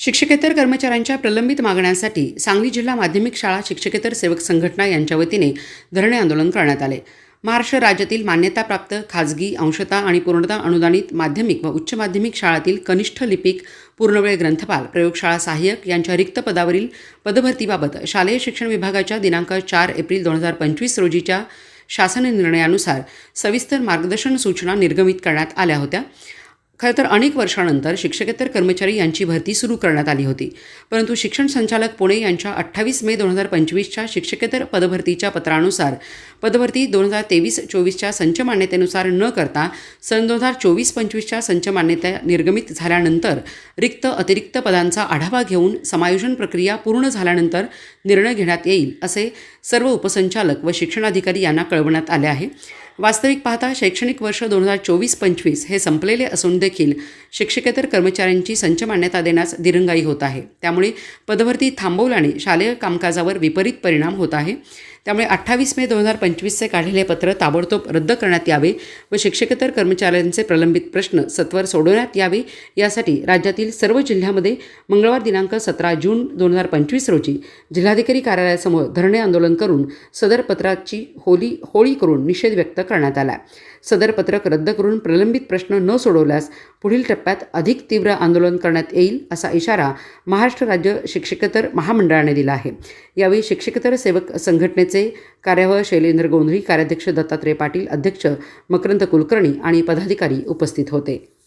शिक्षकेतर कर्मचाऱ्यांच्या प्रलंबित मागण्यांसाठी सांगली जिल्हा माध्यमिक शाळा शिक्षकेतर सेवक संघटना यांच्या वतीने धरणे आंदोलन करण्यात आले. महाराष्ट्र राज्यातील मान्यताप्राप्त खाजगी अंशता आणि पूर्णता अनुदानित माध्यमिक व उच्च माध्यमिक शाळातील कनिष्ठ लिपिक पूर्णवेळ ग्रंथपाल प्रयोगशाळा सहाय्यक यांच्या रिक्त पदावरील पदभरतीबाबत शालेय शिक्षण विभागाच्या दिनांक चार एप्रिल दोन हजार पंचवीस रोजीच्या शासन निर्णयानुसार सविस्तर मार्गदर्शन सूचना निर्गमित करण्यात आल्या होत्या. खरं तर अनेक वर्षानंतर शिक्षकेतर कर्मचारी यांची भरती सुरू करण्यात आली होती. परंतु शिक्षण संचालक पुणे यांच्या अठ्ठावीस मे दोन हजार पंचवीसच्या शिक्षकेतर पदभरतीच्या पत्रानुसार पदभरती दोन हजार तेवीस चोवीसच्या संच मान्यतेनुसार न करता सन दोन हजार चोवीस पंचवीसच्या संच मान्यता निर्गमित झाल्यानंतर रिक्त अतिरिक्त पदांचा आढावा घेऊन समायोजन प्रक्रिया पूर्ण झाल्यानंतर निर्णय घेण्यात येईल असे सर्व उपसंचालक व शिक्षणाधिकारी यांना कळवण्यात आले आहे. वास्तविक पाहता शैक्षणिक वर्ष दोन हजार चोवीस पंचवीस हे संपलेले असून देखील शिक्षकेतर कर्मचाऱ्यांची संच मान्यता देण्यास दिरंगाई होत आहे. त्यामुळे पदभरती थांबवल्याने शालेय कामकाजावर विपरीत परिणाम होत आहे. त्यामुळे अठ्ठावीस मे दोन हजार पंचवीसचे काढलेले पत्र ताबडतोब रद्द करण्यात यावे व शिक्षकेतर कर्मचाऱ्यांचे प्रलंबित प्रश्न सत्वर सोडवण्यात यावे यासाठी राज्यातील सर्व जिल्ह्यामध्ये मंगळवार दिनांक सतरा जून दोन हजार पंचवीस रोजी जिल्हाधिकारी कार्यालयासमोर धरणे आंदोलन करून सदर पत्राची होली होळी करून निषेध व्यक्त करण्यात आला. सदर पत्रक रद्द करून प्रलंबित प्रश्न न सोडवल्यास पुढील टप्प्यात अधिक तीव्र आंदोलन करण्यात येईल असा इशारा महाराष्ट्र राज्य शिक्षकेतर महामंडळाने दिला आहे. यावेळी शिक्षकेतर सेवक संघटनेचे कार्यावह शैलेंद्र गोंधळी कार्याध्यक्ष दत्तात्रय पाटील अध्यक्ष मकरंद कुलकर्णी आणि पदाधिकारी उपस्थित होते.